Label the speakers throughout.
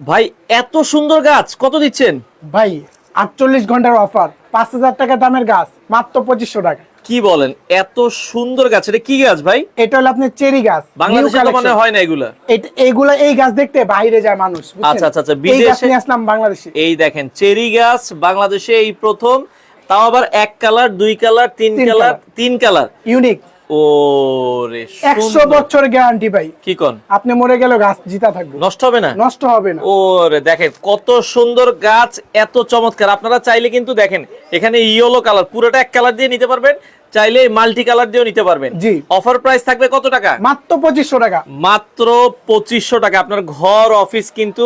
Speaker 1: ভাই এত সুন্দর গাছ কত দিচ্ছেন?
Speaker 2: ভাই আটচল্লিশ ঘণ্টার অফার পাঁচ হাজার টাকা দামের গাছ মাত্র পঁচিশশো টাকা।
Speaker 1: কি বলেন এত সুন্দর গাছ এটা কি গাছ ভাই?
Speaker 2: এটা হলো আপনার চেরি গাছ
Speaker 1: বাংলাদেশে তো মানে হয় না এগুলা।
Speaker 2: এটা এইগুলা এই গাছ দেখতে বাইরে যায় মানুষ?
Speaker 1: আচ্ছা, আচ্ছা, আচ্ছা, বিদেশে-
Speaker 2: আসলাম বাংলাদেশে।
Speaker 1: এই দেখেন চেরি গাছ বাংলাদেশে এই প্রথম তাও আবার এক কালার দুই কালার তিন কালার তিন কালার।
Speaker 2: ইউনিক
Speaker 1: ও রে
Speaker 2: একশো বছর গ্যারান্টি ভাই।
Speaker 1: কি কোন?
Speaker 2: আপনি মরে গেল গাছ জিতা থাকবে।
Speaker 1: নষ্ট হবে না?
Speaker 2: নষ্ট হবে না।
Speaker 1: ও রে দেখেন কত সুন্দর গাছ এত চমৎকার। আপনারা চাইলে কিন্তু দেখেন এখানে ইয়েলো কালার পুরোটা এক কালার দিয়ে নিতে পারবেন চাইলে মাল্টি কালার দিয়েও নিতে পারবেন।
Speaker 2: জি।
Speaker 1: অফার প্রাইস থাকবে কত টাকা?
Speaker 2: মাত্র পঁচিশশো টাকা।
Speaker 1: মাত্র পঁচিশশো টাকা। আপনার ঘর অফিস কিন্তু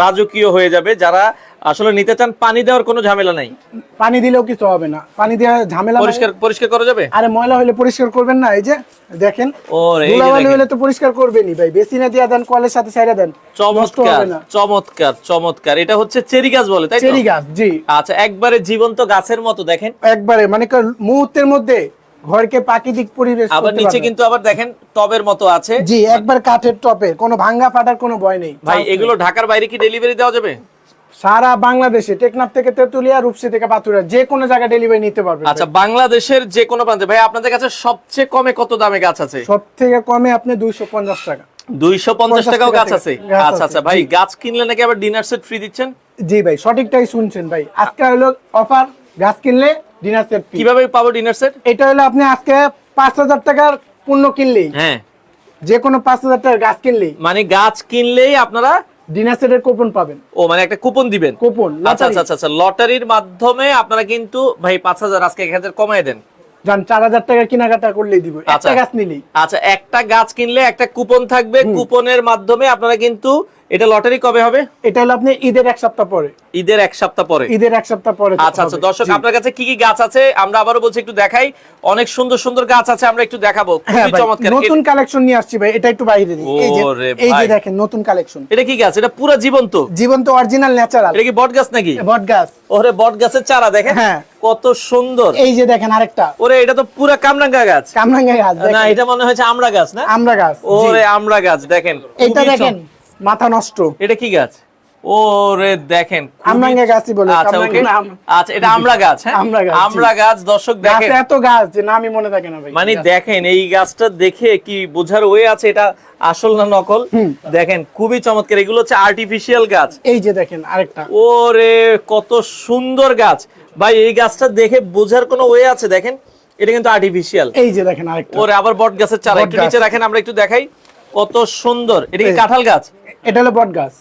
Speaker 1: রাজকীয় হয়ে যাবে। যারা আসলে নিতে চান পানি দেওয়ার কোনো ঝামেলা নাই।
Speaker 2: পানি দিলেও কিছু হবে না। পানি দেওয়া ঝামেলা
Speaker 1: পরিষ্কার পরিষ্কার করা যাবে?
Speaker 2: আরে ময়লা হলে পরিষ্কার করবেন না এই যে দেখেন। ধুলাবালি হলে তো পরিষ্কার করবেনই ভাই। দিয়া দেন কলের সাথে ছেড়ে দেন
Speaker 1: চমৎকার চমৎকার চমৎকার। এটা হচ্ছে চেরি গাছ বলে তাই
Speaker 2: চেরি গাছ জি।
Speaker 1: আচ্ছা একবারে জীবন্ত গাছের মতো দেখেন।
Speaker 2: একবারে মানে মুহূর্তের মধ্যে ঘরকে প্রাকৃতিক পরিবেশ
Speaker 1: আবার নিচে কিন্তু আবার দেখেন টবের মতো আছে।
Speaker 2: জি একবার কাঠের টপে কোনো ভাঙ্গা ফাটার কোনো ভয় নেই।
Speaker 1: ভাই এগুলো ঢাকার বাইরে কি ডেলিভারি দেওয়া যাবে?
Speaker 2: সারা বাংলাদেশে টেকনাফ থেকে তেতুলিয়া রূপসী থেকে পাতুরিয়া যে কোনো জায়গায় ডেলিভারি নিতে পারবেন
Speaker 1: আচ্ছা বাংলাদেশের যে কোনো প্রান্তে। ভাই আপনাদের কাছে সবচেয়ে কমে কত দামে গাছ আছে?
Speaker 2: সব থেকে কমে আপনি দুইশো পঞ্চাশ টাকা।
Speaker 1: দুইশো পঞ্চাশ টাকাও
Speaker 2: টাকা
Speaker 1: গাছ আছে? আচ্ছা আচ্ছা ভাই গাছ কিনলে নাকি আবার ডিনার সেট ফ্রি দিচ্ছেন?
Speaker 2: জি ভাই সঠিকটাই শুনছেন ভাই। আজকে হলো অফার গাছ কিনলে ডিনার সেট
Speaker 1: কীভাবে পাবো ডিনার সেট
Speaker 2: এটা হলো আপনি আজকে পাঁচ হাজার টাকার পণ্য কিনলেই।
Speaker 1: হ্যাঁ।
Speaker 2: যে কোনো পাঁচ হাজার টাকার গাছ কিনলেই।
Speaker 1: মানে গাছ কিনলেই আপনারা
Speaker 2: ডিনার সেটের কুপন পাবেন।
Speaker 1: ও মানে একটা কুপন দিবেন?
Speaker 2: কুপন
Speaker 1: আচ্ছা আচ্ছা আচ্ছা আচ্ছা লটারির মাধ্যমে আপনারা কিন্তু ভাই পাঁচ হাজার আজকে এক হাজার কমায় দেন।
Speaker 2: যান চার হাজার টাকা কেনাকাটা করলেই দিব।
Speaker 1: আচ্ছা।
Speaker 2: একটা গাছ নিলেই।
Speaker 1: আচ্ছা একটা গাছ কিনলে একটা কুপন থাকবে। কুপনের মাধ্যমে আপনারা কিন্তু এটা লটারি কবে হবে?
Speaker 2: এটা হলো আপনি ঈদের এক সপ্তাহ পরে।
Speaker 1: ঈদের এক সপ্তাহ পরে।
Speaker 2: ঈদের এক সপ্তাহ পরে
Speaker 1: আচ্ছা আচ্ছা দর্শক আপনার কাছে কি কি গাছ আছে? আমরা আবারও বলছি একটু দেখাই। অনেক সুন্দর সুন্দর গাছ আছে আমরা একটু দেখাবো।
Speaker 2: হ্যাঁ
Speaker 1: খুবই চমৎকার।
Speaker 2: নতুন কালেকশন নিয়ে আসছি ভাই এটা একটু বাইরে দিই। এই যে এই যে দেখেন নতুন কালেকশন।
Speaker 1: এটা কি গাছ? এটা পুরো জীবন্ত?
Speaker 2: জীবন্ত অরিজিনাল ন্যাচারাল
Speaker 1: এটা কি বট গাছ নাকি?
Speaker 2: বট গাছ।
Speaker 1: ওরে বট গাছের চারা দেখেন।
Speaker 2: হ্যাঁ।
Speaker 1: কত সুন্দর।
Speaker 2: এই যে দেখেন আরেকটা।
Speaker 1: ওরে এটা তো পুরা কামরাঙ্গা গাছ।
Speaker 2: কামরাঙ্গা গাছ
Speaker 1: না এটা মনে হচ্ছে আমরা গাছ না?
Speaker 2: আমরা গাছ
Speaker 1: ওরে আমরা গাছ দেখেন।
Speaker 2: এটা দেখেন মাথা নষ্ট।
Speaker 1: এটা কি গাছ? ওরে দেখেন
Speaker 2: আমরাঙ্গা গাছই বলে,
Speaker 1: আচ্ছা ওকে। আচ্ছা এটা আমরা গাছ হ্যাঁ? আমরা গাছ দর্শক দেখেন।
Speaker 2: এত গাছ যে নামই মনে থাকে না ভাই
Speaker 1: মানে দেখেন এই গাছটা দেখে কি বোঝার ওয়ে আছে? এটা আসল না নকল? দেখেন খুবই চমৎকার। এগুলো হচ্ছে আর্টিফিশিয়াল গাছ।
Speaker 2: এই যে দেখেন আরেকটা।
Speaker 1: ওরে কত সুন্দর গাছ। ভাই এই গাছটা দেখে বোঝার কোনো ওয়ে আছে? দেখেন এটা কিন্তু আর্টিফিশিয়াল
Speaker 2: এই যে দেখেন আরেকটা।
Speaker 1: ওরে আবার বট গাছের চারা। একটু নিচে রাখেন আমরা একটু দেখাই। কত সুন্দর। এটা কি কাঁঠাল গাছ?
Speaker 2: এটা হলো বট গাছ।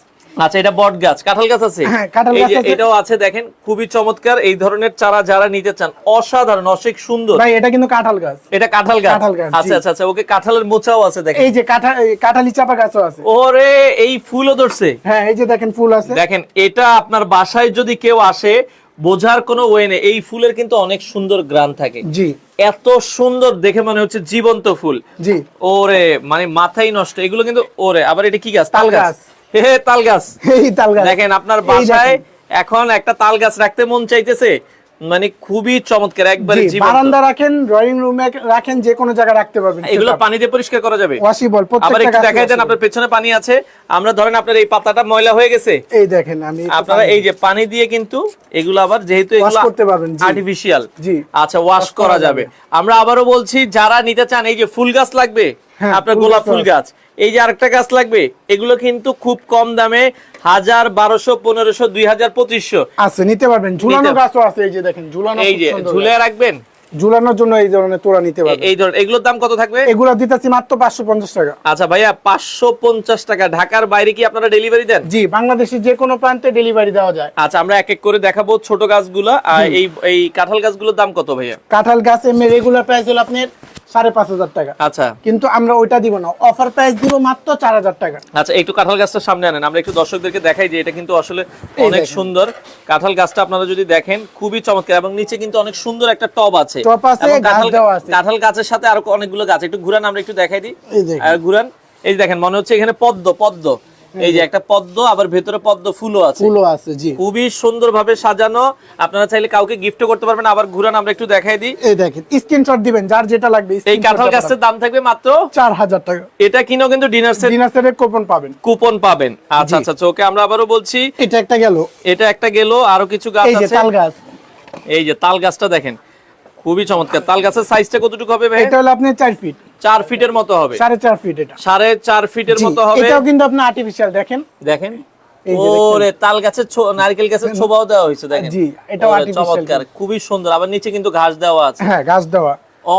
Speaker 1: আচ্ছা এটা বট গাছ। কাঁঠাল গাছ আছে?
Speaker 2: হ্যাঁ, আছে।
Speaker 1: এটাও আছে দেখেন খুবই চমৎকার। এই ধরনের চারা যারা নিতে চান অসাধারণ অসিক সুন্দর।
Speaker 2: ভাই এটা কিন্তু কাঁঠাল গাছ।
Speaker 1: এটা কাঁঠাল গাছ? আচ্ছা আচ্ছা আচ্ছা ওকে কাঁঠালের মোচাও আছে দেখেন।
Speaker 2: এই যে কাঁঠালি চাপা গাছও আছে।
Speaker 1: ওরে এই ফুলও ধরছে।
Speaker 2: হ্যাঁ এই যে দেখেন ফুল আছে।
Speaker 1: দেখেন এটা আপনার বাসায় যদি কেউ আসে বোঝার কোনো ওয়ে নেই। এই ফুলের কিন্তু অনেক সুন্দর গ্রান থাকে।
Speaker 2: জি।
Speaker 1: এত সুন্দর দেখে মনে হচ্ছে জীবন্ত ফুল।
Speaker 2: জি।
Speaker 1: ওরে মানে মাথাই নষ্ট। এগুলো কিন্তু ওরে আবার এটা কি গাছ? তাল গাছ। হে তাল গাছ।
Speaker 2: এই তাল গাছ।
Speaker 1: দেখেন আপনার বাসায় এখন একটা তাল গাছ রাখতে মন চাইতেছে। মানে খুবই চমৎকার একবারে
Speaker 2: বারান্দা রাখেন ড্রয়িং রুমে রাখেন যে কোনো জায়গায় রাখতে পারবেন।
Speaker 1: এগুলো পানি দিয়ে পরিষ্কার করা যাবে।
Speaker 2: ওয়াশিবল
Speaker 1: আবার একটু দেখাই দেন আপনার পেছনে পানি আছে। আমরা ধরেন আপনার এই পাতাটা ময়লা হয়ে গেছে।
Speaker 2: এই দেখেন আমি
Speaker 1: আপনারা এই যে পানি দিয়ে কিন্তু এগুলো আবার যেহেতু এগুলো
Speaker 2: করতে পারবেন।
Speaker 1: আর্টিফিশিয়াল
Speaker 2: জি।
Speaker 1: আচ্ছা ওয়াশ
Speaker 2: করা
Speaker 1: যাবে। আমরা আবারও বলছি যারা নিতে চান এই যে ফুল গাছ লাগবে আপনার গোলাপ ফুল গাছ। এই যে আরেকটা গাছ লাগবে এগুলো কিন্তু খুব কম দামে হাজার বারোশো পনেরোশো দুই হাজার পঁচিশশো।
Speaker 2: আছে নিতে পারবেন। ঝুলানো গাছও আছে এই যে দেখেন ঝুলানো
Speaker 1: এই যে ঝুলে রাখবেন?
Speaker 2: ঝুলানোর জন্য এই ধরনের নিতে
Speaker 1: এই ধরনের এগুলোর দাম কত থাকবে?
Speaker 2: এগুলো দিতেছি মাত্র পাঁচশো পঞ্চাশ টাকা।
Speaker 1: আচ্ছা ভাইয়া পাঁচশো পঞ্চাশ টাকা। ঢাকার বাইরে কি আপনারা ডেলিভারি দেন?
Speaker 2: জি বাংলাদেশের যে কোনো প্রান্তে ডেলিভারি দেওয়া যায়।
Speaker 1: আচ্ছা আমরা এক এক করে দেখাবো ছোট গাছগুলো। আর এই এই কাঁঠাল গাছগুলোর দাম কত ভাইয়া?
Speaker 2: কাঁঠাল গাছ এমনি রেগুলার প্রাইস হলো আপনার সাড়ে পাঁচ হাজার টাকা।
Speaker 1: আচ্ছা।
Speaker 2: কিন্তু আমরা ওইটা দিব না। অফার প্রাইস দিব মাত্র চার হাজার টাকা।
Speaker 1: আচ্ছা একটু কাঁঠাল গাছটা সামনে আনেন। আমরা একটু দর্শকদেরকে দেখাই যে এটা কিন্তু আসলে অনেক সুন্দর। কাঁঠাল গাছটা আপনারা যদি দেখেন খুবই চমৎকার এবং নিচে কিন্তু অনেক সুন্দর একটা টব আছে।
Speaker 2: টব আছে,
Speaker 1: কাঁঠাল- গাছের সাথে আরও অনেকগুলো গাছ। একটু ঘুরান আমরা একটু দেখাই দিই। ঘুরান। এই দেখেন মনে হচ্ছে এখানে পদ্ম পদ্ম। এই যে একটা পদ্ম আবার ভেতরে পদ্ম ফুলও আছে।
Speaker 2: ফুলও আছে জি।
Speaker 1: খুবই সুন্দরভাবে সাজানো। আপনারা চাইলে কাউকে গিফট করতে পারবেন। আবার ঘুরান আমরা একটু দেখাই দিই।
Speaker 2: এই দেখেন স্ক্রিনশট দিবেন যার যেটা লাগবে
Speaker 1: এই কাঁঠাল গাছের দাম থাকবে মাত্র
Speaker 2: চার হাজার টাকা।
Speaker 1: এটা কিনেও কিন্তু ডিনার সেট
Speaker 2: ডিনার সেটের কুপন পাবেন।
Speaker 1: কুপন পাবেন। আচ্ছা আচ্ছা আচ্ছা, ওকে আমরা আবারও বলছি।
Speaker 2: এটা একটা গেল।
Speaker 1: এটা একটা গেল আরও কিছু গাছ আছে
Speaker 2: এই যে তাল গাছ।
Speaker 1: এই যে তাল গাছটা দেখেন। খুবই চমৎকার। তাল গাছের সাইজটা কতটুকু হবে ভাই?
Speaker 2: এটা হলো আপনার চার ফিট
Speaker 1: চার ফিটের মতো হবে।
Speaker 2: সাড়ে চার ফিট এটা।
Speaker 1: সাড়ে চার ফিটের মতো হবে।
Speaker 2: এটাও কিন্তু আপনি আর্টিফিশিয়াল দেখেন?
Speaker 1: দেখেন। ওরে তাল গাছের নারকেল গাছের ছোবাও দেওয়া হয়েছে দেখেন।
Speaker 2: জি, এটাও artificial
Speaker 1: চমৎকার। খুবই সুন্দর। আবার নিচে কিন্তু ঘাস দেওয়া আছে।
Speaker 2: হ্যাঁ গাছ দেওয়া।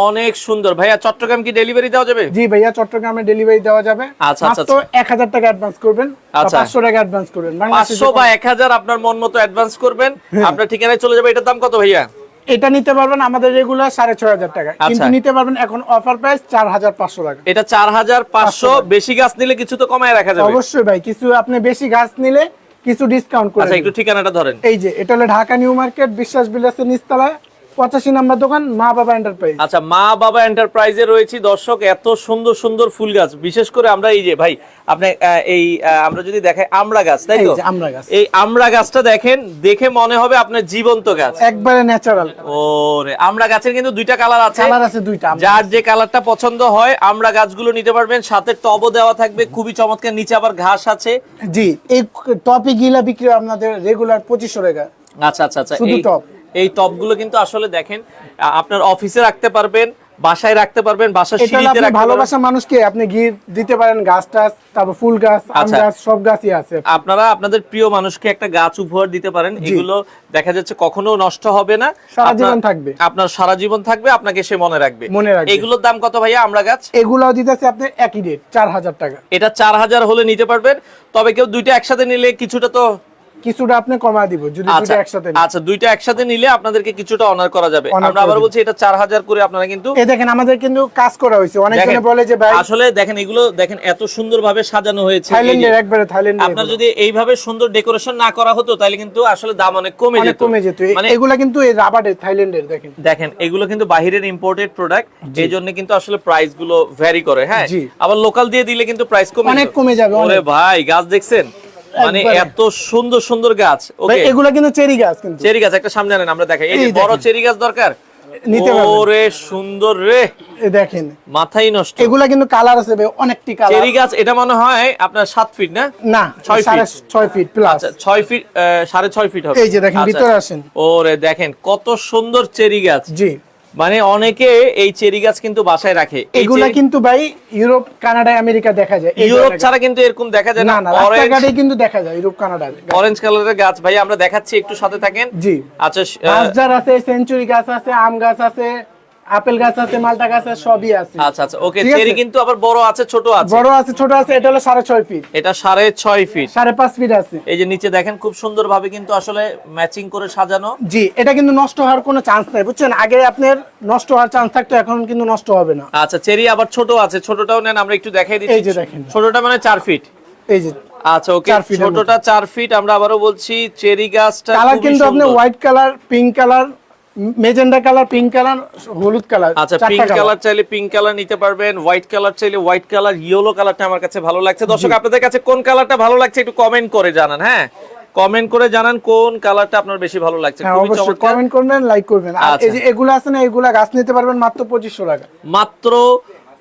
Speaker 1: অনেক সুন্দর। ভাইয়া চট্টগ্রাম কি ডেলিভারি দেওয়া যাবে?
Speaker 2: জি ভাইয়া চট্টগ্রামে ডেলিভারি দেওয়া যাবে।
Speaker 1: আচ্ছা, আচ্ছা,
Speaker 2: এক হাজার টাকা অ্যাডভান্স করবেন
Speaker 1: আচ্ছা।
Speaker 2: পাঁচশো টাকা অ্যাডভান্স করবেন। বাংলাদেশে
Speaker 1: পাঁচশো বা এক হাজার আপনার মন মতো অ্যাডভান্স করবেন।
Speaker 2: হ্যাঁ।
Speaker 1: আপনার ঠিকানায় চলে যাবে। এটার দাম কত ভাইয়া?
Speaker 2: এটা নিতে পারবেন আমাদের রেগুলার সাড়ে ছয় হাজার টাকা। কিন্তু
Speaker 1: আচ্ছা।
Speaker 2: নিতে পারবেন এখন অফার প্রাইস চার হাজার পাঁচশো টাকা।
Speaker 1: এটা চার হাজার পাঁচশো বেশি গাছ নিলে কিছু তো কমায় রাখা যাবে।
Speaker 2: অবশ্যই ভাই কিছু আপনি বেশি গাছ নিলে কিছু ডিসকাউন্ট করে
Speaker 1: আচ্ছা একটু ঠিকানাটা ধরেন।
Speaker 2: এই যে এটা হলো ঢাকা নিউ মার্কেট বিশ্বাস বিলাসের নিচতলায়। পঁচাশি নাম্বার দোকান মা বাবা এন্টারপ্রাইজ
Speaker 1: আচ্ছা মা বাবা এন্টারপ্রাইজে রয়েছি। দর্শক এত সুন্দর সুন্দর ফুল গাছ। বিশেষ করে আমরা এই যে ভাই আপনি এই আমরা যদি দেখাই আমড়া গাছ তাই তো?
Speaker 2: যে আমড়া গাছ।
Speaker 1: এই আমড়া গাছটা দেখেন দেখে মনে হবে আপনার জীবন্ত গাছ।
Speaker 2: একবারে ন্যাচারাল
Speaker 1: ওরে আমড়া গাছের কিন্তু দুইটা কালার আছে।
Speaker 2: কালার আছে দুইটা
Speaker 1: যার যে কালারটা পছন্দ হয় আমরা গাছগুলো নিতে পারবেন। সাথে টবও দেওয়া থাকবে খুবই চমৎকার। নিচে আবার ঘাস আছে।
Speaker 2: জি এই টপি গিলা বিক্রি আপনাদের রেগুলার পঁচিশশো টাকা।
Speaker 1: আচ্ছা আচ্ছা আচ্ছা।
Speaker 2: শুধু টব।
Speaker 1: এই টপগুলো কিন্তু আসলে দেখেন আপনার অফিসে রাখতে পারবেন বাসায় রাখতে পারবেন বাসার সিঁড়িতে রাখতে পারবেন।
Speaker 2: ভালোবাসা মানুষকে আপনি গিফট দিতে পারেন গাছ টাছ তারপর ফুল গাছ আম
Speaker 1: আচ্ছা।
Speaker 2: গাছ সব গাছই আছে।
Speaker 1: আপনারা আপনাদের প্রিয় মানুষকে একটা গাছ উপহার দিতে পারেন এগুলো দেখা যাচ্ছে কখনো নষ্ট হবে না।
Speaker 2: সারা জীবন থাকবে।
Speaker 1: আপনার সারা জীবন থাকবে আপনাকে সে মনে রাখবে।
Speaker 2: মনে রাখবে।
Speaker 1: এগুলোর দাম কত ভাইয়া আমরা গাছ?
Speaker 2: এগুলাও দিতেছে আপনি একই রেট চার হাজার টাকা।
Speaker 1: এটা চার হাজার হলে নিতে পারবেন তবে কেউ দুইটা একসাথে নিলে কিছুটা তো
Speaker 2: কিছুটা আপনি কমা দিব যদি
Speaker 1: আচ্ছা
Speaker 2: দুটো একসাথে নেন।
Speaker 1: আচ্ছা দুইটা একসাথে নিলে আপনাদেরকে কিছুটা অনার করা যাবে। আমরা আবার বলছি এটা চার হাজার করে আপনারা কিন্তু
Speaker 2: এই দেখেন আমাদের কিন্তু কাজ করা হয়েছে। অনেকজনে বলে যে ভাই
Speaker 1: আসলে দেখেন এগুলো দেখেন এত সুন্দর ভাবে সাজানো হয়েছে।
Speaker 2: থাইল্যান্ডের একবারে থাইল্যান্ডের
Speaker 1: আপনার যদি এইভাবে সুন্দর ডেকোরেশন না করা হতো তাহলে কিন্তু আসলে দাম অনেক কমে যেত।
Speaker 2: কমে যেত।
Speaker 1: মানে
Speaker 2: এগুলা কিন্তু এই রাবারের থাইল্যান্ডের দেখেন।
Speaker 1: দেখেন এগুলো কিন্তু বাহিরের ইম্পোর্টেড প্রোডাক্ট এই জন্য কিন্তু আসলে প্রাইসগুলো ভ্যারি করে হ্যাঁ? আবার লোকাল দিয়ে দিলে কিন্তু প্রাইস কমে
Speaker 2: অনেক কমে যাবে,
Speaker 1: ওরে ভাই গাছ দেখছেন? মানে এত সুন্দর সুন্দর গাছ। ওকে
Speaker 2: এগুলা কিন্তু চেরি গাছ কিন্তু।
Speaker 1: চেরি গাছ একটা সামনে আনেন আমরা দেখাই। এই যে বড় চেরি গাছ দরকার?
Speaker 2: নিতে পারবেন।
Speaker 1: ওরে সুন্দর রে।
Speaker 2: দেখেন।
Speaker 1: মাথাই নষ্ট।
Speaker 2: এগুলা কিন্তু কালার আছে ভাই অনেকটি কালার।
Speaker 1: চেরি গাছ এটা মনে হয় আপনার সাত ফিট না?
Speaker 2: না
Speaker 1: ছয় ফিট।
Speaker 2: ছয় ফিট প্লাস
Speaker 1: আচ্ছা ছয় ফিট আহ, সাড়ে ছয় ফিট হবে।
Speaker 2: এই যে দেখেন,
Speaker 1: আচ্ছা।
Speaker 2: ভিতরে আসেন।
Speaker 1: ওরে দেখেন কত সুন্দর চেরি গাছ।
Speaker 2: জি।
Speaker 1: মানে অনেকে এই চেরি গাছ কিন্তু বাসায় রাখে।
Speaker 2: এগুলা কিন্তু ভাই ইউরোপ কানাডা আমেরিকা দেখা যায়।
Speaker 1: ইউরোপ ছাড়া কিন্তু এরকম দেখা যায়
Speaker 2: না।
Speaker 1: না
Speaker 2: রাস্তাঘাটে কিন্তু দেখা যায় ইউরোপ কানাডা
Speaker 1: অরেঞ্জ কালারের গাছ। ভাই আমরা দেখাচ্ছি একটু সাথে থাকেন।
Speaker 2: জি।
Speaker 1: আচ্ছা
Speaker 2: আছে সেঞ্চুরি গাছ আছে আম গাছ আছে। আপেল গাছ আছে মালটা গাছ আছে সবই আছে।
Speaker 1: আচ্ছা আচ্ছা ওকে চেরি কিন্তু আবার বড় আছে ছোট আছে।
Speaker 2: বড় আছে ছোট আছে এটা হলো সাড়ে ছয় ফিট
Speaker 1: এটা সাড়ে ছয় ফিট
Speaker 2: সাড়ে পাঁচ ফিট আছে।
Speaker 1: এই যে নিচে দেখেন খুব সুন্দর ভাবে কিন্তু আসলে ম্যাচিং করে সাজানো।
Speaker 2: জি এটা কিন্তু নষ্ট হওয়ার কোনো চান্স নাই বুঝছেন? আগে আপনার নষ্ট হওয়ার চান্স থাকতো এখন কিন্তু নষ্ট হবে না।
Speaker 1: আচ্ছা চেরি আবার ছোট আছে ছোটটাও নেন আমরা একটু দেখাই দিচ্ছি।
Speaker 2: এই যে দেখেন।
Speaker 1: ছোটটা মানে চার ফিট
Speaker 2: এই যে
Speaker 1: আচ্ছা ওকে। ছোটটা চার ফিট আমরা আবারও বলছি চেরি গাছটা
Speaker 2: কালার কিন্তু আপনি white colour pink colour magenta colour pink colour হলুদ কালার
Speaker 1: আচ্ছা পিঙ্ক
Speaker 2: কালার
Speaker 1: চাইলে পিঙ্ক কালার নিতে পারবেন হোয়াইট কালার চাইলে হোয়াইট কালার ইয়েলো কালারটা আমার কাছে ভালো লাগছে। দর্শক আপনাদের কাছে কোন কালারটা ভালো লাগছে একটু কমেন্ট করে জানান হ্যাঁ? কমেন্ট করে জানান কোন কালারটা আপনার বেশি ভালো লাগছে।
Speaker 2: হ্যাঁ অবশ্যই কমেন্ট করবেন লাইক করবেন। আর
Speaker 1: আচ্ছা।
Speaker 2: এই যে এগুলো আছে না এগুলা গাছ নিতে পারবেন মাত্র পঁচিশশো টাকা।
Speaker 1: মাত্র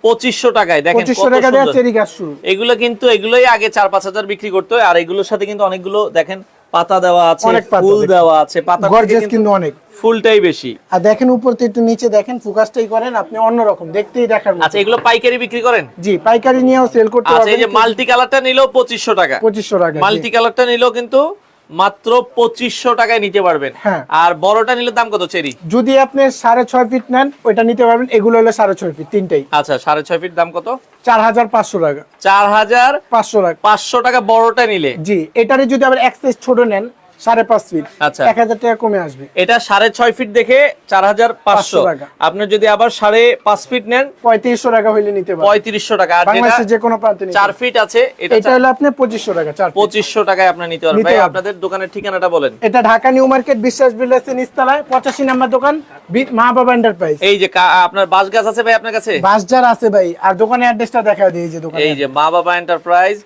Speaker 1: পঁচিশশো টাকায়। দেখেন
Speaker 2: পঁচিশশো
Speaker 1: কত
Speaker 2: টাকা দেওয়া
Speaker 1: সুন্দর।
Speaker 2: চেরি গাছ শুরু।
Speaker 1: এগুলো কিন্তু এগুলোই আগে চার পাঁচ হাজার বিক্রি করতে হয় আর এগুলোর সাথে কিন্তু অনেকগুলো দেখেন পাতা দেওয়া আছে ফুল দেওয়া আছে পাতা
Speaker 2: কিন্তু অনেক।
Speaker 1: ফুলটাই বেশি।
Speaker 2: আর দেখেন উপর থেকে একটু নিচে দেখেন ফোকাসটাই করেন আপনি অন্যরকম দেখতেই দেখার মতো।
Speaker 1: আচ্ছা এগুলো পাইকারি বিক্রি করেন?
Speaker 2: জি পাইকারি নিয়েও সেল করতে
Speaker 1: আচ্ছা এই যে মাল্টি কালারটা নিলেও পঁচিশশো টাকা।
Speaker 2: পঁচিশশো টাকা
Speaker 1: মাল্টি কালারটা নিলেও কিন্তু মাত্র পঁচিশশো টাকায় নিতে পারবেন।
Speaker 2: হ্যাঁ।
Speaker 1: আর বড়টা নিলে দাম কত চেরি?
Speaker 2: যদি আপনি সাড়ে ছয় ফিট নেন ওইটা নিতে পারবেন এগুলো হলো সাড়ে ছয় ফিট তিনটাই।
Speaker 1: আচ্ছা সাড়ে ছয় ফিট দাম কত?
Speaker 2: চার হাজার পাঁচশো টাকা।
Speaker 1: চার হাজার
Speaker 2: পাঁচশো টাকা।
Speaker 1: পাঁচশো টাকা বড়টা নিলে।
Speaker 2: জি এটারে যদি আবার এক সাইজ ছোট নেন সাড়ে পাঁচ ফিট
Speaker 1: আচ্ছা।
Speaker 2: এক হাজার টাকা কমে আসবে।
Speaker 1: এটা সাড়ে ছয় ফিট দেখে চার হাজার পাঁচশো।
Speaker 2: টাকা।
Speaker 1: আপনি যদি আবার সাড়ে পাঁচ ফিট নেন
Speaker 2: পঁয়ত্রিশশো টাকা হইলে নিতে
Speaker 1: পঁয়ত্রিশশো টাকা। আর
Speaker 2: যে কোনো প্রান্তে
Speaker 1: চার ফিট আছে এটা
Speaker 2: হলো আপনি পঁচিশশো টাকা চার
Speaker 1: পঁচিশশো টাকায় আপনার নিতে পারবেন। ভাই আপনাদের দোকানের ঠিকানাটা বলেন।
Speaker 2: এটা ঢাকা নিউ মার্কেট বিশ্বাস নিচতলায় পঁচাশি নাম্বার দোকান মা বাবা এন্টারপ্রাইজ
Speaker 1: এই যে আপনার বাস গাছ আছে ভাই আপনার কাছে?
Speaker 2: বাসজার আছে ভাই। আর দোকানের অ্যাড্রেসটা দেখা এই যে দোকানে
Speaker 1: এই যে মা বাবা এন্টারপ্রাইজ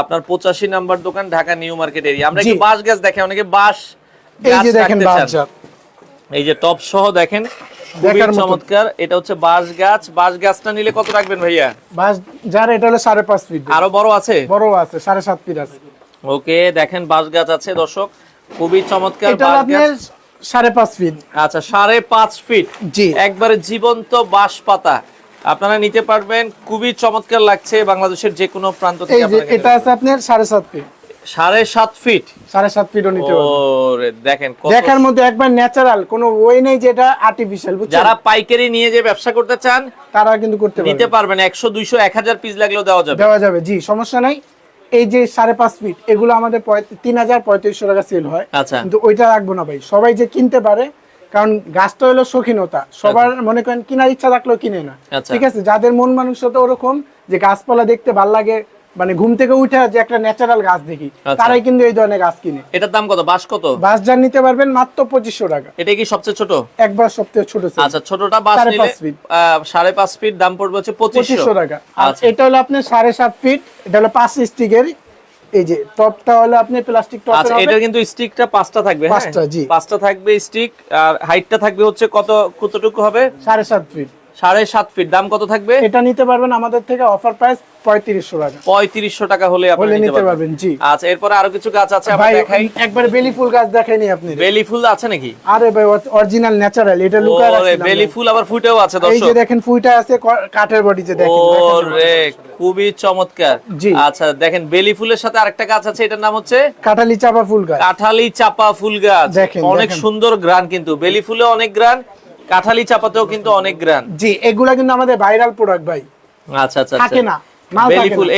Speaker 1: আপনার পঁচাশি নাম্বার দোকান ঢাকা নিউ মার্কেট এরিয়া। আমরা একটু বাঁশ গাছ দেখে অনেকে বাঁশ
Speaker 2: এই যে দেখেন
Speaker 1: এই যে টপ সহ দেখেন
Speaker 2: দেখার
Speaker 1: চমৎকার। এটা হচ্ছে বাঁশ গাছ। বাঁশ গাছটা নিলে কত রাখবেন ভাইয়া?
Speaker 2: বাস যার এটা হলো সাড়ে পাঁচ ফিট।
Speaker 1: আরও বড় আছে?
Speaker 2: বড় আছে সাড়ে সাত ফিট আছে।
Speaker 1: ওকে দেখেন বাঁশ গাছ আছে দর্শক। খুবই চমৎকার বাঁশ গাছ।
Speaker 2: সাড়ে পাঁচ ফিট।
Speaker 1: আচ্ছা সাড়ে পাঁচ ফিট।
Speaker 2: জি।
Speaker 1: একবারে জীবন্ত বাঁশ পাতা। আপনারা নিতে পারবেন। খুবই চমৎকার লাগছে বাংলাদেশের যে কোনো প্রান্ত থেকে
Speaker 2: এটা আছে আপনার সাড়ে সাত ফিট
Speaker 1: সাড়ে সাত ফিট
Speaker 2: সাড়ে সাত ফিটও নিতে পারবেন।
Speaker 1: দেখেন
Speaker 2: দেখার মধ্যে একবার ন্যাচারাল কোনো ওই নেই যে এটা আর্টিফিশিয়াল বুঝছেন?
Speaker 1: যারা পাইকারি নিয়ে যে ব্যবসা করতে চান
Speaker 2: তারা কিন্তু করতে
Speaker 1: পারবেন।
Speaker 2: নিতে
Speaker 1: পারবেন। একশো দুইশো এক হাজার পিস লাগলেও দেওয়া যাবে।
Speaker 2: দেওয়া যাবে জি সমস্যা নাই। এই যে সাড়ে পাঁচ ফিট এগুলো আমাদের তিন হাজার পঁয়ত্রিশশো টাকা সেল হয়।
Speaker 1: আচ্ছা।
Speaker 2: কিন্তু ওইটা রাখব না ভাই। সবাই যে কিনতে পারে কারণ গাছটা হলো শৌখিনতা সবার মনে করেন কেনার ইচ্ছা থাকলেও কিনে না।
Speaker 1: আচ্ছা।
Speaker 2: ঠিক আছে? যাদের মন মানসিকতা ওরকম যে গাছপালা দেখতে ভালো লাগে মানে ঘুম থেকে উঠে যে একটা ন্যাচারাল গাছ দেখি
Speaker 1: আচ্ছা।
Speaker 2: তারাই কিন্তু এই ধরনের গাছ কিনে।
Speaker 1: এটার দাম কত? বাস কত?
Speaker 2: বাস যার নিতে পারবেন মাত্র পঁচিশশো টাকা।
Speaker 1: এটা কি সবচেয়ে ছোট?
Speaker 2: একবার সবচেয়ে ছোট।
Speaker 1: আচ্ছা ছোটটা বাস
Speaker 2: সাড়ে পাঁচ feet।
Speaker 1: আহ, সাড়ে পাঁচ ফিট দাম পড়বে হচ্ছে পঁচিশশো।
Speaker 2: পঁচিশশো টাকা।
Speaker 1: আচ্ছা।
Speaker 2: এটা হলো আপনার সাড়ে সাত ফিট এটা হলো পাঁচ স্টিকের এই যে টপটা হলো আপনি প্লাস্টিক টপ
Speaker 1: আচ্ছা এটা কিন্তু স্টিকটা পাঁচটা থাকবে হ্যাঁ?
Speaker 2: পাঁচটা, জি।
Speaker 1: পাঁচটা থাকবে স্টিক আর হাইটটা থাকবে হচ্ছে কত কতটুকু হবে
Speaker 2: সাড়ে সাত ফিট
Speaker 1: সাড়ে সাত ফিট দাম কত থাকবে?
Speaker 2: এটা নিতে পারবেন আমাদের থেকে অফার প্রাইস পঁয়ত্রিশশো টাকা।
Speaker 1: পঁয়ত্রিশশো টাকা হলে আপনি নিতে
Speaker 2: নিতে
Speaker 1: পারবেন।
Speaker 2: পারবেন জি।
Speaker 1: আচ্ছা এরপরে আরও কিছু গাছ আছে
Speaker 2: ভাই
Speaker 1: দেখাই।
Speaker 2: একবার বেলি ফুল গাছ দেখাইনি আপনি
Speaker 1: বেলি ফুল আছে নাকি?
Speaker 2: আরে ভাই অরিজিনাল ন্যাচারাল এটা
Speaker 1: ওরে
Speaker 2: রাখছিলাম
Speaker 1: বেলি ফুল আবার ফুটেও আছে
Speaker 2: এই যে দেখেন ফুইটা আছে কাঠের বডিতে দেখেন দেখেন।
Speaker 1: ওরে খুবই চমৎকার।
Speaker 2: জি।
Speaker 1: আচ্ছা দেখেন বেলি ফুলের সাথে আরেকটা গাছ আছে এটার নাম হচ্ছে
Speaker 2: কাঠালি চাপা ফুল গাছ।
Speaker 1: কাঠালি চাপা ফুল গাছ।
Speaker 2: দেখেন,
Speaker 1: অনেক সুন্দর গ্রান কিন্তু। বেলি ফুলে অনেক গ্রান কাঠালি চাপাতেও কিন্তু অনেক গ্রান।
Speaker 2: জি এগুলা কিন্তু আমাদের ভাইরাল প্রোডাক্ট ভাই।
Speaker 1: আচ্ছা আচ্ছা
Speaker 2: থাকে
Speaker 1: আচ্ছা।
Speaker 2: না।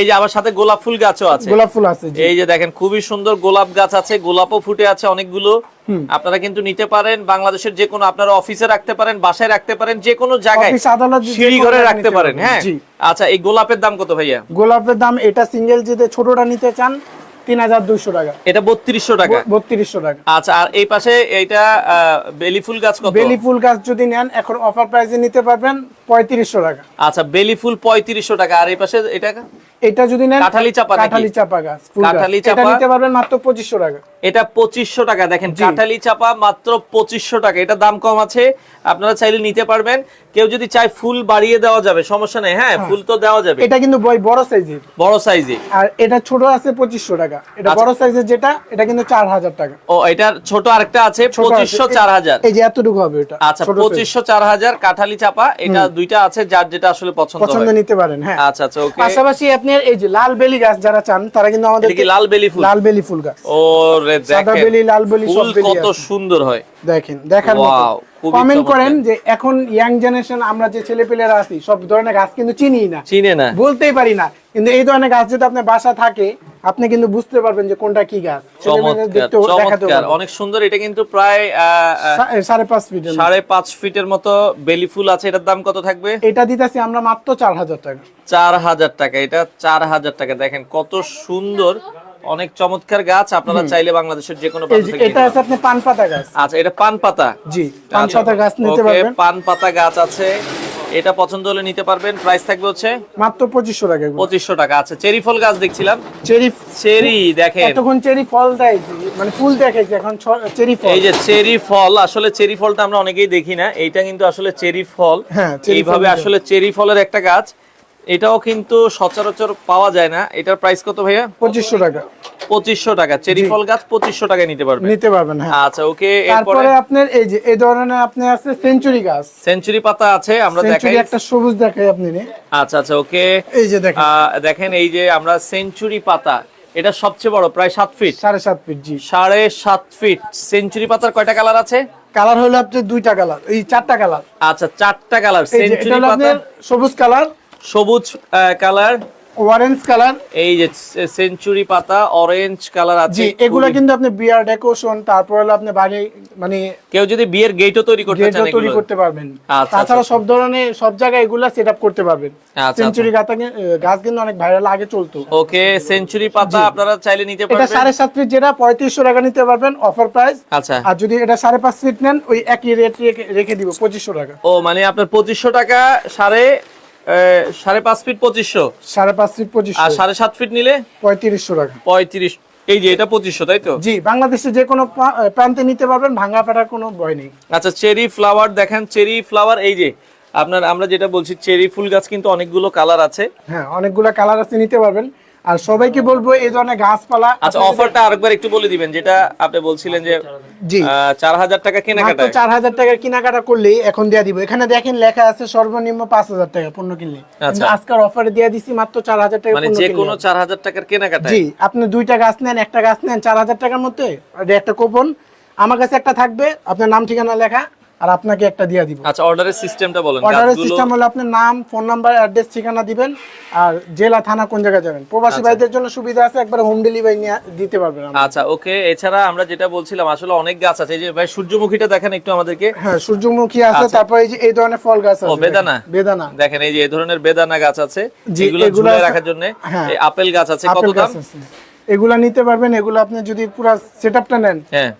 Speaker 1: এই যে আবার সাথে গোলাপ ফুল গাছও আছে।
Speaker 2: গোলাপ ফুল আছে
Speaker 1: এই যে দেখেন খুবই সুন্দর গোলাপ গাছ আছে গোলাপও ফুটে আছে অনেকগুলো। আপনারা কিন্তু নিতে পারেন বাংলাদেশের যে কোনো আপনারা অফিসে রাখতে পারেন বাসায় রাখতে পারেন যে কোনো জায়গায় সিঁড়ি ঘরে রাখতে পারেন হ্যাঁ। আচ্ছা এই গোলাপের দাম কত ভাইয়া?
Speaker 2: গোলাপের দাম এটা সিঙ্গেল যদি ছোটটা নিতে চান তিন হাজার দুইশো টাকা।
Speaker 1: এটা বত্রিশশো টাকা।
Speaker 2: বত্রিশশো টাকা।
Speaker 1: আচ্ছা আর এই পাশে এইটা বেলি ফুল গাছ কত?
Speaker 2: বেলি ফুল গাছ যদি নেন এখন অফার প্রাইসে নিতে পারবেন পঁয়ত্রিশশো টাকা।
Speaker 1: আচ্ছা বেলি ফুল পঁয়ত্রিশশো টাকা। আর এই পাশে এটা?
Speaker 2: এটা যদি নেন
Speaker 1: কাঁঠালি চাপা
Speaker 2: কাঁঠালি চাপা গাছ।
Speaker 1: কাঁঠালি
Speaker 2: এটা
Speaker 1: চাপা?
Speaker 2: নিতে পারবেন মাত্র টাকা।
Speaker 1: এটা টাকা দেখেন। কাঠালি চাপা মাত্র টাকা। এটা দাম কম আছে আপনারা চাইলে নিতে পারবেন। কেউ যদি চায় ফুল বাড়িয়ে দেওয়া যাবে সমস্যা নেই হ্যাঁ ফুল তো দেওয়া যাবে।
Speaker 2: এটা কিন্তু বড় সাইজের।
Speaker 1: বড় সাইজে
Speaker 2: আর এটা ছোট আছে পঁচিশশো টাকা। এটা
Speaker 1: আচ্ছা।
Speaker 2: বড় সাইজের যেটা এটা কিন্তু চার হাজার টাকা।
Speaker 1: ও এটা ছোট আরেকটা আছে। পঁচিশশো
Speaker 2: এই-
Speaker 1: চার হাজার।
Speaker 2: এই যে এতটুকু হবে এটা
Speaker 1: আচ্ছা চার হাজার কাঠালি চাপা। এটা দুইটা আছে যার যেটা আসলে পছন্দ
Speaker 2: পছন্দ নিতে পারেন হ্যাঁ।
Speaker 1: আচ্ছা আচ্ছা ওকে।
Speaker 2: পাশাপাশি আপনার এই যে লাল বেলি গাছ যারা চান তারা কিন্তু আমাদের
Speaker 1: কি লাল বেলি ফুল?
Speaker 2: লাল বেলি ফুল গাছ।
Speaker 1: ও রে
Speaker 2: সাদা বেলি লাল বেলি সব
Speaker 1: ফুল
Speaker 2: বেলি
Speaker 1: কত সুন্দর হয়।
Speaker 2: দেখেন দেখার মতো। কমেন্ট করেন যে এখন ইয়াং জেনারেশন আমরা যে ছেলেপেলেরা আছি সব ধরনের গাছ কিন্তু চিনি না।
Speaker 1: চিনে না।
Speaker 2: বলতেই পারি না। কিন্তু এই ধরনের গাছ যদি আপনার বাসা থাকে আপনি কিন্তু বুঝতে পারবেন যে কোনটা কি গাছ।
Speaker 1: চমৎকার। অনেক সুন্দর। এটা কিন্তু প্রায়
Speaker 2: সাড়ে পাঁচ ফিট
Speaker 1: সাড়ে পাঁচ ফিটের মতো বেলি ফুল আছে। এটার দাম কত থাকবে?
Speaker 2: এটা দিতেছি আমরা মাত্র চার হাজার টাকা।
Speaker 1: চার হাজার টাকা। এটা চার হাজার টাকা। দেখেন কত সুন্দর। অনেক চমৎকার গাছ আপনারা চাইলে বাংলাদেশের যে কোনো
Speaker 2: এটা আছে আপনি পান পাতা গাছ।
Speaker 1: আচ্ছা এটা পান পাতা?
Speaker 2: জি পান
Speaker 1: আচ্ছা,
Speaker 2: পাতা গাছ নিতে পারবেন।
Speaker 1: পান পাতা গাছ আছে। এটা পছন্দ হলে নিতে পারবেন। প্রাইস থাকবে হচ্ছে?
Speaker 2: মাত্র পঁচিশশো টাকা
Speaker 1: পঁচিশশো টাকা। আচ্ছা চেরি ফল গাছ দেখছিলাম।
Speaker 2: চেরি
Speaker 1: চেরি দেখেন।
Speaker 2: এতক্ষণ চেরি ফল দেয় মানে ফুল দেখেছি এখন চেরি ফল।
Speaker 1: এই যে চেরি ফল আসলে চেরি ফলটা আমরা অনেকেই দেখি না। এইটা কিন্তু আসলে চেরি ফল।
Speaker 2: হ্যাঁ,
Speaker 1: এইভাবে আসলে চেরি ফলের একটা গাছ। এটাও কিন্তু সচরাচর পাওয়া যায় না। এটার প্রাইস কত ভাইয়া?
Speaker 2: পঁচিশশো টাকা।
Speaker 1: পঁচিশশো টাকা। চেরি ফল গাছ পঁচিশশো টাকায় নিতে পারবে
Speaker 2: নিতে পারবেন হ্যাঁ।
Speaker 1: আচ্ছা ওকে এরপরে?
Speaker 2: তারপরে আপনার এই যে এই ধরনের আপনি আছে সেঞ্চুরি গাছ।
Speaker 1: সেঞ্চুরি পাতা আছে আমরা দেখাই।
Speaker 2: একটা সবুজ দেখাই আপনি।
Speaker 1: আচ্ছা আচ্ছা ওকে।
Speaker 2: এই যে দেখেন।
Speaker 1: দেখেন এই যে আমরা সেঞ্চুরি পাতা এটা সবচেয়ে বড় প্রায় সাত ফিট
Speaker 2: সাড়ে সাত ফিট জি।
Speaker 1: সাড়ে সাত ফিট সেঞ্চুরি পাতার কয়টা কালার আছে?
Speaker 2: কালার হলো আপনার দুইটা কালার এই চারটা কালার।
Speaker 1: আচ্ছা চারটা কালার সেঞ্চুরি পাতা
Speaker 2: সবুজ কালার
Speaker 1: সবুজ কালার।
Speaker 2: Orange colour.
Speaker 1: এই যে সেঞ্চুরি পাতা অরেঞ্জ কালার আছে।
Speaker 2: জি এগুলো কিন্তু আপনি বিয়ার ডেকোরেশন তারপর হলো আপনি বাড়ি মানে
Speaker 1: কেউ যদি বিয়ের গেটও তৈরি করতে চান
Speaker 2: তৈরি করতে পারবেন।
Speaker 1: আচ্ছা,
Speaker 2: তাছাড়া
Speaker 1: আচ্ছা।
Speaker 2: সব ধরনের সব জায়গায় এগুলা সেট আপ করতে পারবেন।
Speaker 1: আচ্ছা,
Speaker 2: সেঞ্চুরি গাছ গাছ কিন্তু অনেক ভাইরাল আগে চলতো।
Speaker 1: ওকে সেঞ্চুরি পাতা আপনারা চাইলে নিতে
Speaker 2: এটা
Speaker 1: পারবেন।
Speaker 2: সাড়ে সাত ফিট যেটা পঁয়ত্রিশশো টাকা নিতে পারবেন অফার প্রাইস
Speaker 1: আচ্ছা।
Speaker 2: আর যদি এটা সাড়ে পাঁচ ফিট নেন ওই একই রেট রেখে দিব পঁচিশশো টাকা।
Speaker 1: ও মানে আপনার পঁচিশশো টাকা সাড়ে সাড়ে পাঁচ ফিট পঁচিশশো।
Speaker 2: সাড়ে পাঁচ ফিট পঁচিশ
Speaker 1: আর সাড়ে সাত ফিট নিলে?
Speaker 2: পঁয়ত্রিশশো টাকা।
Speaker 1: পঁয়ত্রিশ। এই যে এটা পঁচিশশো তাই তো?
Speaker 2: জি বাংলাদেশে যে কোনো প্রান্তে নিতে পারবেন ভাঙা পাটার কোনো ভয় নেই।
Speaker 1: আচ্ছা চেরি ফ্লাওয়ার দেখেন চেরি ফ্লাওয়ার এই যে আপনার আমরা যেটা বলছি চেরি ফুল গাছ কিন্তু অনেকগুলো কালার আছে।
Speaker 2: হ্যাঁ অনেকগুলো কালার আছে নিতে পারবেন। আর সবাইকে বলব এই ধরনের গাছপালা
Speaker 1: আচ্ছা অফারটা আরেকবার একটু বলে দিবেন যেটা আপনি বলছিলেন যে
Speaker 2: জি।
Speaker 1: চার হাজার টাকা
Speaker 2: মাত্র
Speaker 1: কেনাকাটায়
Speaker 2: চার হাজার টাকার কেনাকাটা করলেই এখন দিয়ে দিব। এখানে দেখেন লেখা আছে সর্বনিম্ন পাঁচ হাজার টাকা পণ্য কিনলে। কিন্তু
Speaker 1: আচ্ছা।
Speaker 2: আজকের অফারে দিয়ে দিছি মাত্র চার হাজার টাকা
Speaker 1: মানে যে। কোনো চার হাজার টাকার কেনাকাটায়।
Speaker 2: জি আপনি দুইটা গাছ নেন একটা গাছ নেন চার হাজার টাকার মধ্যে একটা কুপন আমার কাছে একটা থাকবে আপনার নাম ঠিকানা লেখা। আর আপনাকে একটা দিয়ে দিব।
Speaker 1: আচ্ছা অর্ডারের সিস্টেমটা বলেন
Speaker 2: অর্ডারের সিস্টেম হলো আপনার নাম ফোন নাম্বার অ্যাড্রেস ঠিকানা দিবেন আর জেলা থানা কোন জায়গায় যাবেন। প্রবাসী
Speaker 1: আচ্ছা।
Speaker 2: ভাইদের জন্য সুবিধা আছে একবার হোম ডেলিভারি নিয়ে দিতে পারবেন
Speaker 1: আচ্ছা ওকে এছাড়া আমরা যেটা বলছিলাম আসলে অনেক গাছ আছে এই যে ভাই সূর্যমুখীটা দেখেন একটু আমাদেরকে।
Speaker 2: হ্যাঁ সূর্যমুখী আছে তারপর এই যে এই ধরনের ফল গাছ
Speaker 1: আচ্ছা। ও,
Speaker 2: আছে
Speaker 1: বেদানা?
Speaker 2: বেদানা।
Speaker 1: দেখেন এই যে এই ধরনের বেদানা গাছ আছে
Speaker 2: জি,
Speaker 1: এগুলো
Speaker 2: এগুলো
Speaker 1: ঝুলে রাখার জন্য।
Speaker 2: হ্যাঁ।
Speaker 1: এই আপেল গাছ আছে কত দাম?
Speaker 2: এগুলা নিতে পারবেন এগুলো আপনি যদি পুরো সেটআপটা নেন
Speaker 1: হ্যাঁ।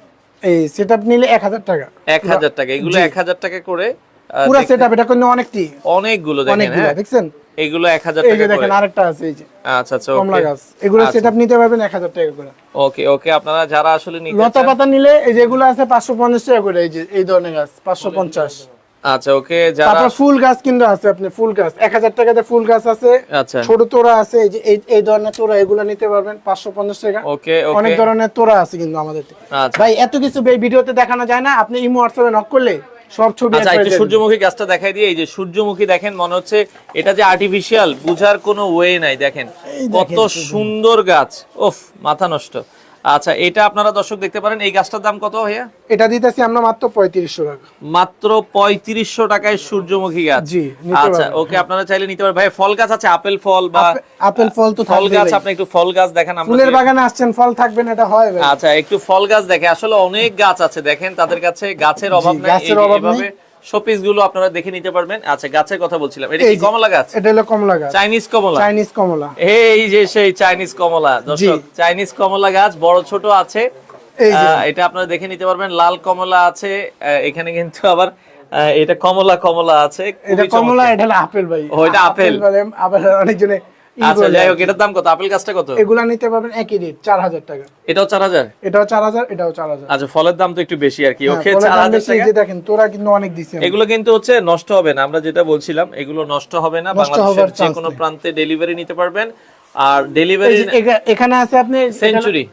Speaker 2: এই সেটআপ নিলে এক হাজার টাকা।
Speaker 1: এক হাজার টাকা। এগুলো এক হাজার টাকা করে
Speaker 2: পুরো সেটআপ এটা কিন্তু অনেকটি।
Speaker 1: অনেকগুলো দেখেন হ্যাঁ?
Speaker 2: দেখছেন?
Speaker 1: এগুলো এক হাজার
Speaker 2: এই যে
Speaker 1: টাকা করে।
Speaker 2: দেখেন আরেকটা আছে এই যে।
Speaker 1: আচ্ছা আচ্ছা
Speaker 2: কমলা গাছ এগুলো
Speaker 1: আচ্ছা।
Speaker 2: সেটআপ নিতে পারবেন এক হাজার টাকা করে।
Speaker 1: ওকে ওকে আপনারা যারা আসলে নিতে
Speaker 2: লতা পাতা নিলে এই যেগুলো আছে পাঁচশো পঞ্চাশ টাকা করে এই যে এই ধরনের গাছ পাঁচশো পঞ্চাশ।
Speaker 1: আচ্ছা ওকে যারা
Speaker 2: তারপর ফুল গাছ কিন্তু আছে আপনি ফুল গাছ। এক হাজার টাকাতে ফুল গাছ আছে।
Speaker 1: আচ্ছা।
Speaker 2: ছোট তোড়া আছে এই যে এই এই ধরনের তোড়া এগুলো নিতে পারবেন পাঁচশো পঞ্চাশ টাকা।
Speaker 1: ওকে
Speaker 2: অনেক ধরনের তোড়া আছে কিন্তু আমাদের
Speaker 1: আচ্ছা।
Speaker 2: ভাই এত কিছু এই ভিডিওতে দেখানো যায় না আপনি ইমো হোয়াটসঅ্যাপে নক করলে সব ছবি
Speaker 1: আচ্ছা
Speaker 2: দিবে।
Speaker 1: সূর্যমুখী গাছটা দেখাই দিয়ে এই যে সূর্যমুখী দেখেন মনে হচ্ছে এটা যে আর্টিফিশিয়াল বুঝার কোনো ওয়ে নাই দেখেন। কত সুন্দর গাছ ওফ মাথা নষ্ট। আচ্ছা এটা আপনারা দর্শক দেখতে পারেন এই গাছটার দাম কত ভাইয়া?
Speaker 2: এটা দিতেছি আমরা মাত্র পঁয়ত্রিশশো টাকা।
Speaker 1: মাত্র পঁয়ত্রিশশো টাকায় সূর্যমুখী গাছ।
Speaker 2: জি,
Speaker 1: আচ্ছা ওকে আপনারা চাইলে নিতে পারেন ভাই ফল গাছ আছে আপেল ফল বা
Speaker 2: আপেল ফল তো
Speaker 1: ফল গাছ আপনি একটু ফল গাছ দেখেন
Speaker 2: ফুলের বাগানে আসছেন ফল থাকবেন এটা হয়
Speaker 1: আচ্ছা একটু ফল গাছ দেখে আসলে অনেক গাছ আছে দেখেন তাদের কাছে গাছের অভাব নাই
Speaker 2: গাছের অভাব নেই।
Speaker 1: শোপিসগুলো আপনারা দেখে নিতে পারবেন। আচ্ছা গাছের কথা বলছিলাম। এটা কি কমলা গাছ?
Speaker 2: এটা হলো কমলা গাছ।
Speaker 1: চাইনিজ কমলা।
Speaker 2: চাইনিজ কমলা।
Speaker 1: এই যে সেই চাইনিজ কমলা দর্শক চাইনিজ কমলা গাছ বড় ছোট আছে। এটা আপনারা দেখে নিতে পারবেন। লাল কমলা আছে। এখানে কিন্তু আবার এটা কমলা কমলা আছে।
Speaker 2: এটা কমলা। এটা আপেল ভাই।
Speaker 1: ও, এটা আপেল।
Speaker 2: আবার অনেকজনে
Speaker 1: আচ্ছা যাই হোক এটার দাম কত? আপেল গাছটা কত?
Speaker 2: এগুলা নিতে পারবেন একই রেট চার হাজার টাকা।
Speaker 1: এটাও চার হাজার?
Speaker 2: এটাও চার হাজার এটাও চার হাজার।
Speaker 1: আচ্ছা ফলের দাম তো একটু বেশি আর কি।
Speaker 2: হ্যাঁ,
Speaker 1: ওকে
Speaker 2: ফলের
Speaker 1: চার
Speaker 2: দাম
Speaker 1: হাজার
Speaker 2: বেশি, এই
Speaker 1: টাকা।
Speaker 2: দেখেন তোরা কিন্তু অনেক দিছে
Speaker 1: এগুলো কিন্তু হচ্ছে নষ্ট হবে না আমরা যেটা বলছিলাম এগুলো নষ্ট হবে না বাংলাদেশের যে কোনো প্রান্তে ডেলিভারি নিতে পারবেন। আর ডেলিভারি
Speaker 2: এখানে আছে আপনি
Speaker 1: সেঞ্চুরি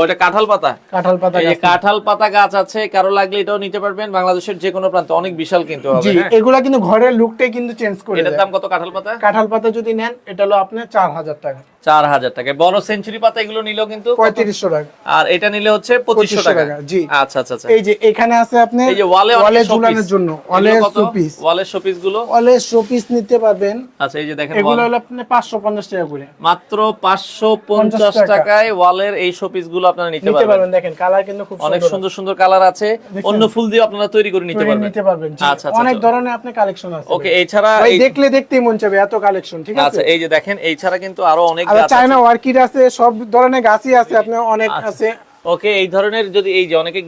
Speaker 1: ওটা কাঁঠাল পাতা।
Speaker 2: কাঁঠাল পাতা?
Speaker 1: কাঁঠাল পাতা গাছ আছে কারও লাগলে এটাও নিতে পারবেন। বাংলাদেশের যে কোনো প্রান্তে অনেক বিশাল কিন্তু হবে হ্যাঁ?
Speaker 2: এগুলা কিন্তু ঘরের লুকটাই কিন্তু চেঞ্জ করে
Speaker 1: এটার দাম কত কাঁঠাল পাতা?
Speaker 2: কাঁঠাল পাতা যদি নেন এটা হলো আপনার চার হাজার টাকা।
Speaker 1: চার হাজার টাকা। বড় সেঞ্চুরি পাতা এগুলো নিলেও কিন্তু
Speaker 2: পঁয়ত্রিশশো টাকা।
Speaker 1: আর এটা নিলে হচ্ছে পঁচিশশো টাকা।
Speaker 2: জি।
Speaker 1: আচ্ছা আচ্ছা আচ্ছা।
Speaker 2: এই যে এখানে আছে আপনি
Speaker 1: এই যে ওয়ালে
Speaker 2: ওয়ালে ঝুলানোর জন্য ওয়ালে শোপিস
Speaker 1: ওয়ালের শোপিসগুলো?
Speaker 2: ওয়ালে শোপিস নিতে পারবেন।
Speaker 1: আচ্ছা এই যে দেখেন
Speaker 2: এগুলো হলো আপনি পাঁচশো পঞ্চাশ টাকা করে।
Speaker 1: মাত্র পাঁচশো পঞ্চাশ টাকায় ওয়ালের এই শোপিসগুলো আপনারা নিতে
Speaker 2: নিতে
Speaker 1: পারবেন।
Speaker 2: দেখেন কালার কিন্তু খুব
Speaker 1: অনেক
Speaker 2: সুন্দর।
Speaker 1: সুন্দর কালার আছে। অন্য ফুল দিয়ে আপনারা তৈরি করে নিতে পারবেন।
Speaker 2: নিতে পারবেন
Speaker 1: আচ্ছা, আচ্ছা,
Speaker 2: অনেক
Speaker 1: আচ্ছা।
Speaker 2: ধরনের আপনি কালেকশন আছে
Speaker 1: ওকে এছাড়া
Speaker 2: দেখলে দেখতেই মন চাবে এত কালেকশন ঠিক আছে?
Speaker 1: আচ্ছা এই যে দেখেন এই ছাড়া কিন্তু আরও অনেক গাছ
Speaker 2: চায়না ওয়ার্কিড আছে সব ধরনের গাছই আছে অনেক
Speaker 1: আচ্ছা।
Speaker 2: আছে।
Speaker 1: ওকে এই ধরনের যদি এই যে অনেকে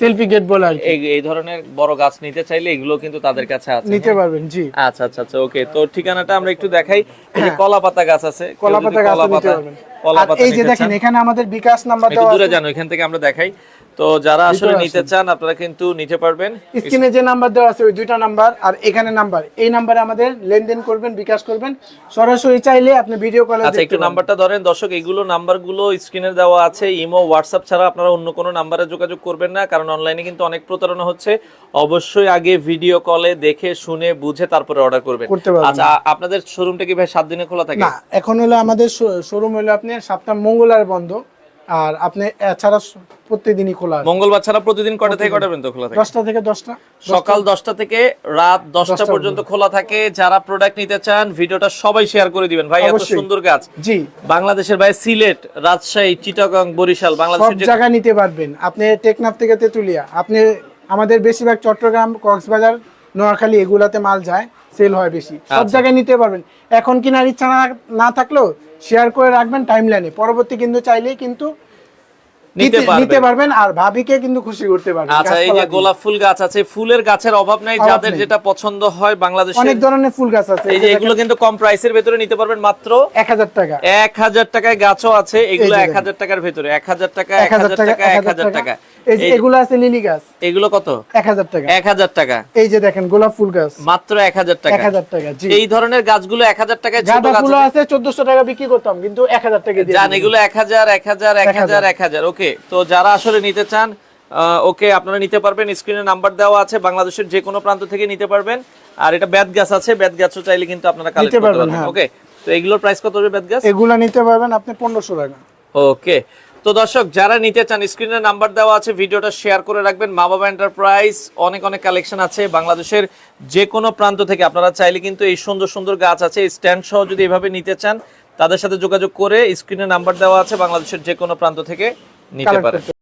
Speaker 2: সেলফি গেট বলে আর
Speaker 1: এই এই ধরনের বড় গাছ নিতে চাইলে এগুলো কিন্তু তাদের কাছে আছে
Speaker 2: নিতে পারবেন জি।
Speaker 1: আচ্ছা আচ্ছা আচ্ছা ওকে তো ঠিকানাটা আমরা একটু দেখাই। এই যে কলা পাতা গাছ আছে কেউ
Speaker 2: কলা
Speaker 1: যদি
Speaker 2: পাতা গাছ নিতে পারবেন। এই যে দেখেন এখানে আমাদের বিকাশ নাম্বার দেওয়া
Speaker 1: দূরে
Speaker 2: আছে।
Speaker 1: যান ওইখান থেকে আমরা দেখাই। তো যারা আসলে নিতে চান আপনারা কিন্তু নিতে পারবেন।
Speaker 2: স্ক্রিনে যে নাম্বার দেওয়া আছে ওই দুইটা নাম্বার আর এখানে নাম্বার। এই নাম্বারে আমাদের লেনদেন করবেন বিকাশ করবেন। সরাসরি চাইলে আপনি ভিডিও কলে
Speaker 1: আচ্ছা একটু নাম্বারটা ধরেন। দর্শক এইগুলো নাম্বারগুলো স্ক্রিনে দেওয়া আছে। ইমো হোয়াটসঅ্যাপ ছাড়া আপনারা অন্য কোনো নাম্বারে যোগাযোগ করবেন না কারণ অনলাইনে কিন্তু অনেক প্রতারণা হচ্ছে। অবশ্যই আগে ভিডিও কলে দেখে শুনে বুঝে তারপরে অর্ডার করবেন। আচ্ছা আপনাদের শোরুমটা কি ভাই সাত দিনে খোলা থাকে?
Speaker 2: না এখন হলো আমাদের শোরুম হলো আপনি সপ্তাহ মঙ্গলবার বন্ধ। আর আপনি এছাড়া প্রতিদিনই খোলা আছে।
Speaker 1: মঙ্গলবার ছাড়া প্রতিদিন কটা থেকে কটা পর্যন্ত খোলা থাকে?
Speaker 2: দশটা থেকে দশটা।
Speaker 1: সকাল দশটা থেকে রাত দশটা পর্যন্ত খোলা থাকে। যারা প্রোডাক্ট নিতে চান ভিডিওটা সবাই শেয়ার করে দিবেন। ভাই এত সুন্দর গাছ।
Speaker 2: জি।
Speaker 1: বাংলাদেশের ভাই সিলেট রাজশাহী চিটাগাং বরিশাল
Speaker 2: সব
Speaker 1: বাংলাদেশের যে
Speaker 2: জায়গায় নিতে পারবেন। আপনি টেকনাফ থেকে তেতুলিয়া আপনি আমাদের বেশিরভাগ চট্টগ্রাম কক্সবাজার নোয়াখালী এগুলাতে মাল যায় সেল হয় বেশি। সব
Speaker 1: আচ্ছা।
Speaker 2: জায়গায় নিতে পারবেন। এখন কেনার ইচ্ছা না থাকলেও শেয়ার করে রাখবেন টাইম লাইনে পরবর্তী কিন্তু চাইলেই কিন্তু
Speaker 1: নিতে পারবেন।
Speaker 2: আর ভাবিকে কিন্তু খুশি করতে পারবেন।
Speaker 1: আচ্ছা এই যে গোলাপ ফুল গাছ আছে ফুলের গাছের অভাব নাই যাদের যেটা পছন্দ হয় বাংলাদেশের।
Speaker 2: অনেক ধরনের ফুল গাছ আছে।
Speaker 1: এই যে এগুলো কিন্তু কম প্রাইসের ভেতরে নিতে পারবেন মাত্র
Speaker 2: এক হাজার টাকা।
Speaker 1: এক হাজার টাকায় গাছও আছে এগুলো
Speaker 2: যে
Speaker 1: এক
Speaker 2: দেখেন।
Speaker 1: হাজার টাকার ভেতরে। এক হাজার টাকা
Speaker 2: এক হাজার টাকা
Speaker 1: এক হাজার টাকা।
Speaker 2: এগুলো আছে লিলি গাছ।
Speaker 1: এগুলো কত?
Speaker 2: এক হাজার টাকা।
Speaker 1: এক হাজার টাকা।
Speaker 2: এই যে দেখেন গোলাপ ফুল গাছ।
Speaker 1: মাত্র এক হাজার টাকা।
Speaker 2: এক হাজার টাকা জি।
Speaker 1: এই ধরনের গাছগুলো এক হাজার টাকায় ছোট গাছ
Speaker 2: ফুল
Speaker 1: আছে।
Speaker 2: আছে চোদ্দশো টাকা বিক্রি করতাম কিন্তু এক হাজার টাকা দিয়ে
Speaker 1: যান এগুলো এক হাজার এক হাজার এক হাজার।
Speaker 2: 1000
Speaker 1: ওকে তো যারা আসলে নিতে চান ওকে আপনারা নিতে পারবেন। স্ক্রিনে নাম্বার দেওয়া আছে বাংলাদেশের যে কোনো প্রান্ত থেকে নিতে পারবেন। আর এটা ব্যাত গাছ আছে ব্যাত গাছও চাইলে কিন্তু আপনারা কালেক্ট
Speaker 2: নিতে
Speaker 1: করতে
Speaker 2: পারবেন,
Speaker 1: পারবেন।
Speaker 2: হ্যাঁ।
Speaker 1: ওকে তো এগুলোর প্রাইস কত হবে ব্যাত গাছ?
Speaker 2: এগুলা নিতে পারবেন আপনি পনেরোশো টাকা।
Speaker 1: ওকে তো দর্শক যারা নিতে চান স্ক্রিনে নাম্বার দেওয়া আছে ভিডিওটা শেয়ার করে রাখবেন। মা বাবা এন্টারপ্রাইজ অনেক অনেক কালেকশন আছে। বাংলাদেশের যে কোনো প্রান্ত থেকে আপনারা চাইলে কিন্তু এই সুন্দর সুন্দর গাছ আছে স্ট্যান্ড সহ যদি এভাবে নিতে চান তাদের সাথে যোগাযোগ করে স্ক্রিনে নাম্বার দেওয়া আছে বাংলাদেশের যে কোনো প্রান্ত থেকে নিতে পারেন।